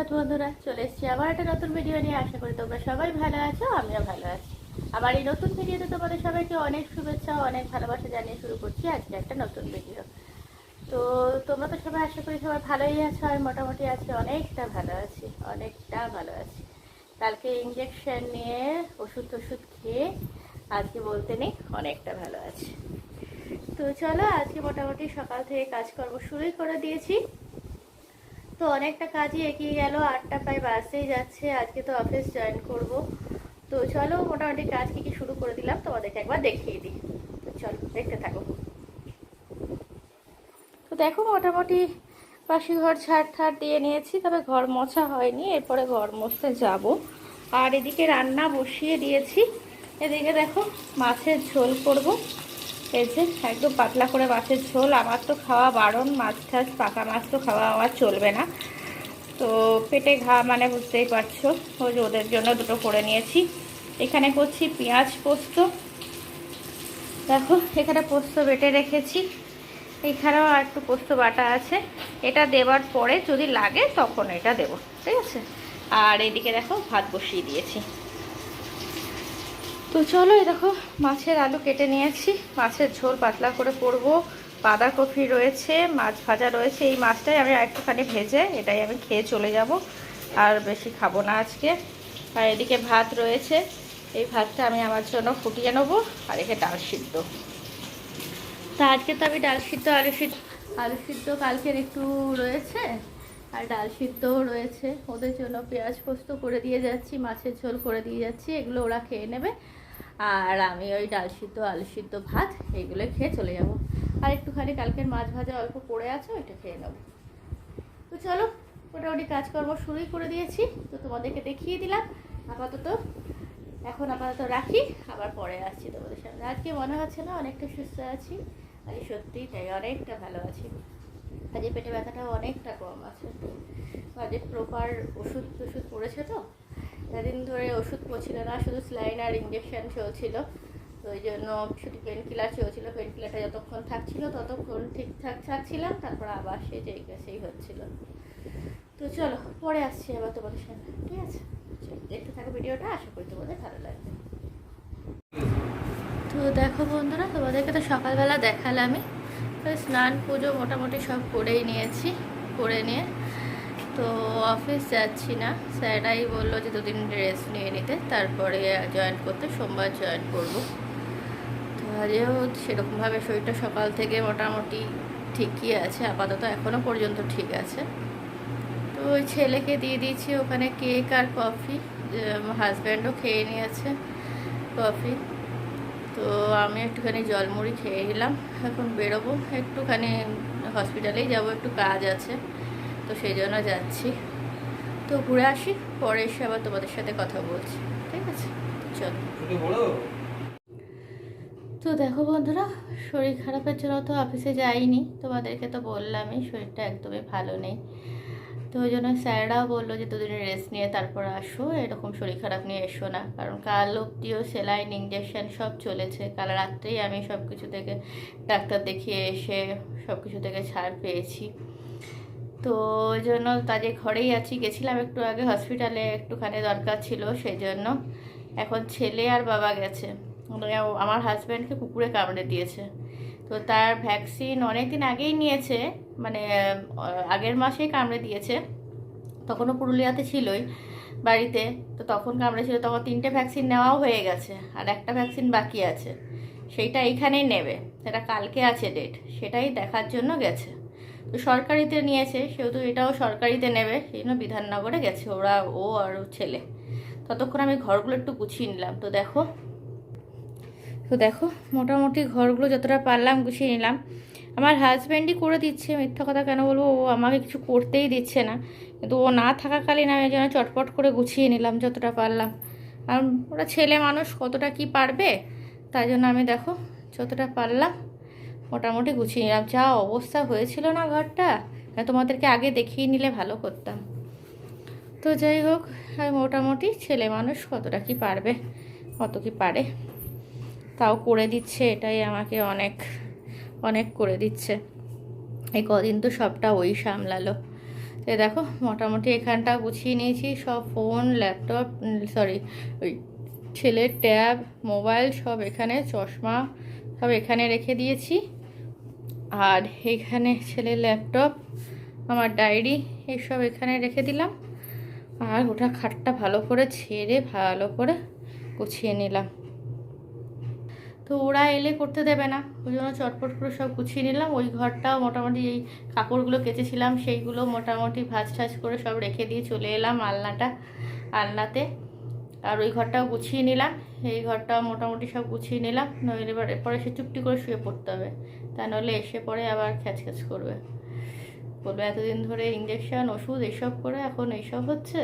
সুপ্রভাত বন্ধুরা। চলে এসেছি আবার একটা নতুন ভিডিও নিয়ে। আশা করি তোমরা সবাই ভালো আছো, আমিও ভালো আছি। আবার এই নতুন ভিডিওতে তোমাদের সবাইকে অনেক শুভেচ্ছা, অনেক ভালোবাসা জানিয়ে শুরু করছি আজকে একটা নতুন ভিডিও তো তোমরা তো সবাই আশা করি সবাই ভালোই আছো, আর মোটামুটি আজকে অনেকটা ভালো আছি, অনেকটা ভালো আছি। কালকে ইঞ্জেকশন নিয়ে ওষুধ টষুধ খেয়ে আজকে বলতে নেই, অনেকটা ভালো আছি। তো চলো আজকে মোটামুটি সকাল থেকে কাজকর্ম শুরুই করে দিয়েছি। তো অনেকটা কাজই এগিয়ে গেল, আটটা প্রায় বাসেই যাচ্ছে, আজকে তো অফিস জয়েন করব। তো চলো, মোটামুটি কাজ কি কি শুরু করে দিলাম, তোমাদেরকে একবার দেখিয়ে দিই। তো চলো, দেখতে থাকো। তো দেখো, মোটামুটি পাশি ঘর ছাড় ঠাড় দিয়ে নিয়েছি, তবে ঘর মোছা হয়নি, এরপরে ঘর মুছতে যাব। আর এদিকে রান্না বসিয়ে দিয়েছি। এদিকে দেখো, মাছের ঝোল করব। এই একদম পাতলা করে মাছের ঝোল। আমার তো খাওয়া বারণ, মাছ টাছ পাকা মাছ তো খাওয়া আমার চলবে না। তো পেটে ঘা মানে বুঝতেই পারছ, ওই যে ওদের জন্য দুটো করে নিয়েছি। এখানে করছি পেঁয়াজ পোস্ত। দেখো, এখানে পোস্ত বেটে রেখেছি। এখানেও আর একটু পোস্ত বাটা আছে। এটা দেওয়ার পরে যদি লাগে তখন এটা দেবো, ঠিক আছে? আর এদিকে দেখো, ভাত বসিয়ে দিয়েছি। তো চলো এই দেখো, মাছের আলু কেটে নিয়েছি। মাছের ঝোল পাতলা করে করব। বাঁধাকপি রয়েছে, মাছ ভাজা রয়েছে। এই মাছটাই আমি একটুখানি ভেজে এটাই আমি খেয়ে চলে যাব। আর বেশি খাব না আজকে। আর এদিকে ভাত রয়েছে। এই ভাতটা আমি আমার জন্য ফুটিয়ে নেব আর এখানে ডাল সিদ্ধ। তা আজকে তো আমি ডাল সিদ্ধ, আলু সিদ্ধ আলু সিদ্ধ কালকের একটু রয়েছে। আর ডাল সিদ্ধও রয়েছে। ওদের জন্য পেঁয়াজ পোস্ত করে দিয়ে যাচ্ছি, মাছের ঝোল করে দিয়ে যাচ্ছি। এগুলো ওরা খেয়ে নেবে। আর আমি ওই ডাল সিদ্ধ, আলু সিদ্ধ, ভাত এইগুলো খেয়ে চলে যাব। আর একটুখানি কালকের মাছ ভাজা অল্প পড়ে আছে, ওইটা খেয়ে নেব। তো চলো, মোটামুটি কাজকর্ম শুরুই করে দিয়েছি। তো তোমাদেরকে দেখিয়ে দিলাম। আপাতত এখন আপাতত রাখি, আবার পরে আসছি তোমাদের সামনে। আজকে মনে হচ্ছে না অনেকটা সুস্থ আছি আজকে সত্যিই তাই অনেকটা ভালো আছি। আজকে পেটে ব্যথাটাও অনেকটা কম আছে। আজকে প্রপার ওষুধ টষুধ পড়েছে তো? এদিন ধরে ওষুধ পড়ছিল না, শুধু স্লাইন আর ইঞ্জেকশন চলছিল। ওই জন্য শুধু পেন কিলার চলছিল। পেন কিলারটা যতক্ষণ থাকছিল, ততক্ষণ ঠিকঠাক থাকছিলাম। তারপর আবার সে যেই সেই হচ্ছিল। তো চলো, পরে আসছি আবার তোমাদের সামনে। ঠিক আছে? দেখতে থাকো ভিডিওটা। আশা করি তোমাদের ভালো লাগবে। তো দেখো বন্ধুরা, তোমাদেরকে তো সকালবেলা দেখালামই। স্নান, পুজো মোটামুটি সব করেই নিয়েছি। করে নিয়ে তো অফিস যাচ্ছি না। স্যারাই বলল যে দুদিন রেস্ট নিয়ে নিতে, তারপরে জয়েন করতে, সোমবার জয়েন করব। তো আজও সেরকমভাবে শরীরটা সকাল থেকে মোটামুটি ঠিকই আছে, আপাতত এখনও পর্যন্ত ঠিক আছে। তো ওই ছেলেকে দিয়ে দিয়েছি ওখানে কেক আর কফি হাজব্যান্ডও খেয়ে নিয়েছে কফি। তো আমি একটুখানি জলমুড়ি খেয়ে নিলাম, এখন বেরোবো। একটুখানি হসপিটালেই যাব, একটু কাজ আছে। তো সেই জন্য যাচ্ছি। তো ঘুরে আসি পরে এসে আবার তোমাদের সাথে কথা বলছি। ঠিক আছে? চলো। তো দেখো বন্ধুরা শরীর খারাপের জন্য তো অফিসে যাইনি। তোমাদেরকে তো বললামই শরীরটা একদমই ভালো নেই। তো ওই জন্য স্যাররাও বলল যে দুদিনের রেস্ট নিয়ে তারপর আসো এরকম শরীর খারাপ নিয়ে এসো না। কারণ কাল অব্দিও সেলাইন ইঞ্জেকশান সব চলেছে। কাল রাত্রেই আমি সব কিছু থেকে ডাক্তার দেখিয়ে এসে সব কিছু থেকে ছাড় পেয়েছি। তো ওই জন্য তাদের ঘরেই আছি। গেছিলাম একটু আগে, হসপিটালে একটুখানি দরকার ছিল সেই জন্য। এখন ছেলে আর বাবা গেছে। মানে আমার হাজব্যান্ডকে কুকুরে কামড়ে দিয়েছে। তো তার ভ্যাকসিন অনেক দিন আগেই নিয়েছে। মানে আগের মাসেই কামড়ে দিয়েছে। তখনও পুরুলিয়াতে ছিলই বাড়িতে। তো তখন কামড়েছিল তখন তিনটে ভ্যাকসিন নেওয়াও হয়ে গেছে। আর একটা ভ্যাকসিন বাকি আছে। সেইটা এইখানেই নেবে। সেটা কালকে আছে ডেট। সেটাই দেখার জন্য গেছে। তো সরকারিতে নিয়েছে, সেহেতু এটাও সরকারিতে নেবে, সেই জন্য বিধাননগরে গেছে ওরা, ও আর ওর ছেলে। ততক্ষণ আমি ঘরগুলো একটু গুছিয়ে নিলাম। তো দেখো তো দেখো, মোটামুটি ঘরগুলো যতটা পারলাম গুছিয়ে নিলাম। আমার হাজব্যান্ডই করে দিচ্ছে, মিথ্যা কথা কেন বলব? ও আমাকে কিছু করতেই দিচ্ছে না। কিন্তু ও না থাকাকালীন আমি যেন চটপট করে গুছিয়ে নিলাম যতটা পারলাম। আর ওরা ছেলে মানুষ, কতটা কি পারবে? তাই জন্য আমি দেখো, যতটা পারলাম মোটামুটি গুছিয়ে নিলাম। যা অবস্থা হয়েছিল না ঘরটা তোমাদেরকে আগে দেখিয়ে নিলে ভালো করতাম। তো যাই হোক মোটামুটি ছেলে মানুষ কতটা কি পারবে, কত কি পারে, তাও করে দিচ্ছে, এটাই আমাকে অনেক অনেক করে দিচ্ছে। এই কদিন তো সবটা ওই সামলালো। তো দেখো, মোটামুটি এখানটা গুছিয়ে নিয়েছি, সব ফোন, ল্যাপটপ সরি ওই ছেলের ট্যাব, মোবাইল, সব এখানে, চশমা, সব এখানে রেখে দিয়েছি। আর এখানে ছেলে ল্যাপটপ, আমার ডায়েরি, এসব এখানে রেখে দিলাম। আর ওটা খাটটা ভালো করে ছেড়ে, ভালো করে গুছিয়ে নিলাম। তো ওরা এলে করতে দেবে না। ওই জন্য চটপট করে সব গুছিয়ে নিলাম। ওই ঘরটাও মোটামুটি এই কাপড়গুলো কেচেছিলাম, সেইগুলো মোটামুটি ভাজ ঠাজ করে সব রেখে দিয়ে চলে এলাম আলনাটা, আলনাতে। আর ওই ঘরটাও গুছিয়ে নিলাম। এই ঘরটাও মোটামুটি সব গুছিয়ে নিলাম। নইলে এবার এরপরে সে চুপটি করে শুয়ে পড়তে হবে। তা নাহলে এসে পরে আবার খ্যাচ খ্যাচ করবে। বলবে, এতদিন ধরে ইঞ্জেকশন ওষুধ, এসব করে এখন এইসব হচ্ছে?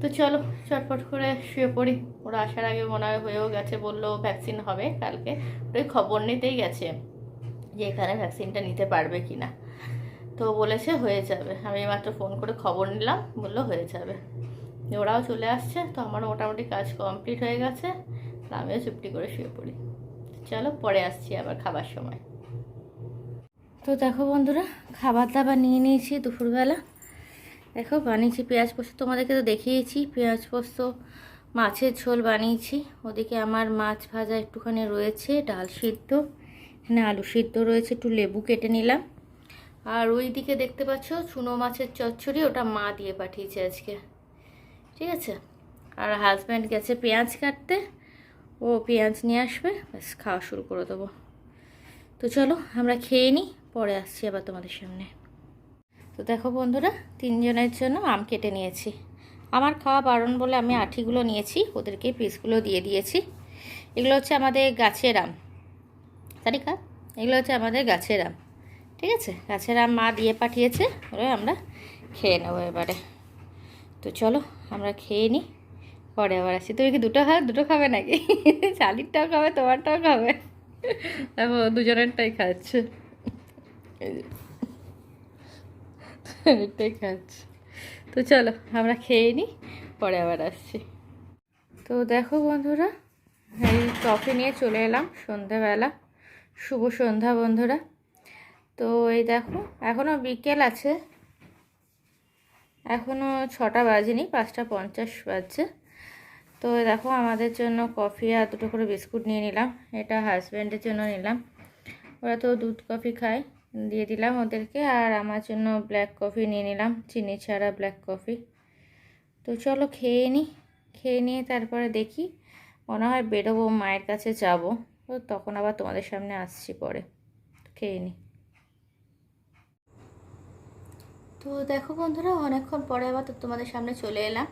তো চলো, চটপট করে শুয়ে পড়ি। ওরা আসার আগে মনে হয় হয়েও গেছে, বলল ভ্যাকসিন হবে কালকে। ওই খবর নিতেই গেছে যে এখানে ভ্যাকসিনটা নিতে পারবে কি না তো বলেছে হয়ে যাবে। আমি মাত্র ফোন করে খবর নিলাম। বলল, হয়ে যাবে। ওরাও চলে আসছে, তো আমার মোটামুটি কাজ কমপ্লিট হয়ে গেছে। আমিও চুপটি করে শুয়ে পড়ি। চলো, পরে আসছি আবার খাবার সময়। তো দেখো বন্ধুরা, খাবার দাবার নিয়ে নিয়েছি দুপুরবেলা। দেখো, বানিয়েছি পেঁয়াজ পোস্ত। তোমাদেরকে তো দেখিয়েছি, পেঁয়াজ পোস্ত, মাছের ঝোল বানিয়েছি। ওদিকে আমার মাছ ভাজা একটুখানি রয়েছে, ডাল সিদ্ধ। এখানে আলু সিদ্ধ রয়েছে, একটু লেবু কেটে নিলাম। আর ওই দিকে দেখতে পাচ্ছ, চুনো মাছের চচ্চড়ি, ওটা মা দিয়ে পাঠিয়েছে আজকে। ঠিক আছে? আর হাজব্যান্ড গেছে পেঁয়াজ কাটতে, ও পেঁয়াজ নিয়ে আসবে, ব্যাস খাওয়া শুরু করে দেবো। তো চলো, আমরা খেয়ে নিই পরে আসছি আবার তোমাদের সামনে। তো দেখো বন্ধুরা, তিনজনের জন্য আম কেটে নিয়েছি। আমার খাওয়া বারণ বলে আমি আঠিগুলো নিয়েছি, ওদেরকে পিসগুলো দিয়ে দিয়েছি। এগুলো হচ্ছে আমাদের গাছের আম। তারিকা এগুলো হচ্ছে আমাদের গাছের আম। ঠিক আছে? গাছের আম মা দিয়ে পাঠিয়েছে, ওরা আমরা খেয়ে নেব এবারে। তো চলো আমরা খেয়ে নিই পরে আবার আসি। তুমি কি দুটো খাবে দুটো খাবে নাকি? শালিরটাও খাবে, তোমারটাও খাবে। দেখো, দুজনেরটাই খাচ্ছে। এই যে। এটাই খাচ্ছে। তো চলো, আমরা খেয়ে নিই পরে আবার আসছি। তো দেখো বন্ধুরা, এই কফি নিয়ে চলে এলাম সন্ধেবেলা। শুভ সন্ধ্যা বন্ধুরা। তো এই দেখো এখনও বিকেল আছে। এখনও ছটা বাজেনি, পাঁচটা পঞ্চাশ বাজছে। তো দেখো আমাদের জন্য কফি আর দুটো করে বিস্কুট নিয়ে নিলাম, এটা হাজব্যান্ডের জন্য নিলাম। ওরা তো দুধ কফি খায়, দিয়ে দিলাম ওদেরকে আর আমার জন্য ব্ল্যাক কফি নিয়ে নিলাম, চিনি ছাড়া ব্ল্যাক কফি। তো চলো খেয়ে নিই খেয়ে নিয়ে তারপরে দেখি, মনে হয় বেরোবো, মায়ের কাছে যাব। তো তখন আবার তোমাদের সামনে আসছি পরে খেয়ে নিই তো দেখো বন্ধুরা, অনেকক্ষণ পরে আবার তো তোমাদের সামনে চলে এলাম।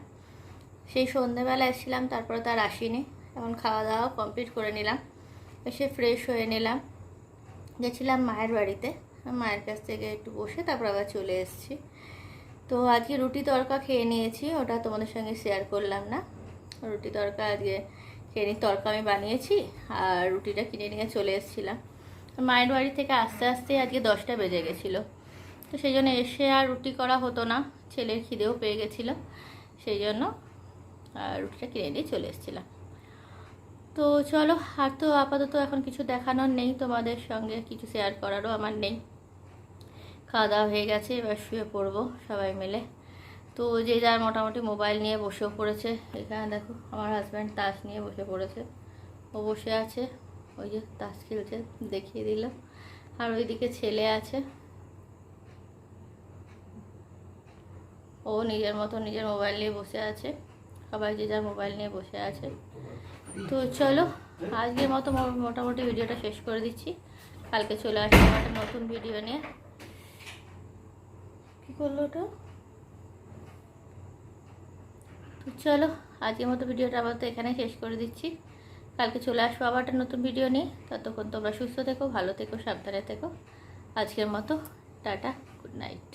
সেই সন্ধ্যেবেলা এসেছিলাম, তারপরে তার আসিনি। এখন খাওয়া দাওয়া কমপ্লিট করে নিলাম। এসে ফ্রেশ হয়ে নিলাম। গেছিলাম মায়ের বাড়িতে। মায়ের কাছ থেকে একটু বসে তারপর আবার চলে এসেছি। তো আজকে রুটি তড়কা খেয়ে নিয়েছি, ওটা তোমাদের সঙ্গে শেয়ার করলাম না। রুটি তড়কা আজকে খেয়ে নিই তড়কা আমি বানিয়েছি আর রুটিটা কিনে নিয়ে চলে এসেছিলাম। মায়ের বাড়ি থেকে আস্তে আস্তে আজকে দশটা বেজে গেছিল। তো সেই জন্য এসে আর রুটি করা হতো না। ছেলের খিদেও পেয়ে গেছিল। সেই জন্য আর রুটিটা কিনে নিয়ে চলে এসেছিলাম। তো চলো, আর তো আপাতত এখন কিছু দেখানোর নেই। তোমাদের সঙ্গে কিছু শেয়ার করারও আমার নেই। খাওয়া দাওয়া হয়ে গেছে, এবার শুয়ে পড়ব সবাই মিলে। তো যে যার মোটামুটি মোবাইল নিয়ে বসেও পড়েছে। এখানে দেখো, আমার হাজব্যান্ড তাস নিয়ে বসে পড়েছে। ও বসে আছে। ওই যে তাস খেলছে, দেখিয়ে দিল। আর ওইদিকে ছেলে আছে। ও নিজের মতো নিজের মোবাইল নিয়ে বসে আছে। সবাই যে যার মোবাইল নিয়ে বসে আছে। তো চলো, আজকের মতো মোটামুটি ভিডিওটা শেষ করে দিচ্ছি। কালকে চলে আসব একটা নতুন ভিডিও নিয়ে। কী করল ওটা? তো চলো, আজকের মতো ভিডিওটা আবার তো এখানে শেষ করে দিচ্ছি। কালকে চলে আসব আবার একটা নতুন ভিডিও নিয়ে। ততক্ষণ তোমরা সুস্থ থেকো, ভালো থেকো, সাবধানে থেকো। আজকের মতো, টাটা গুড নাইট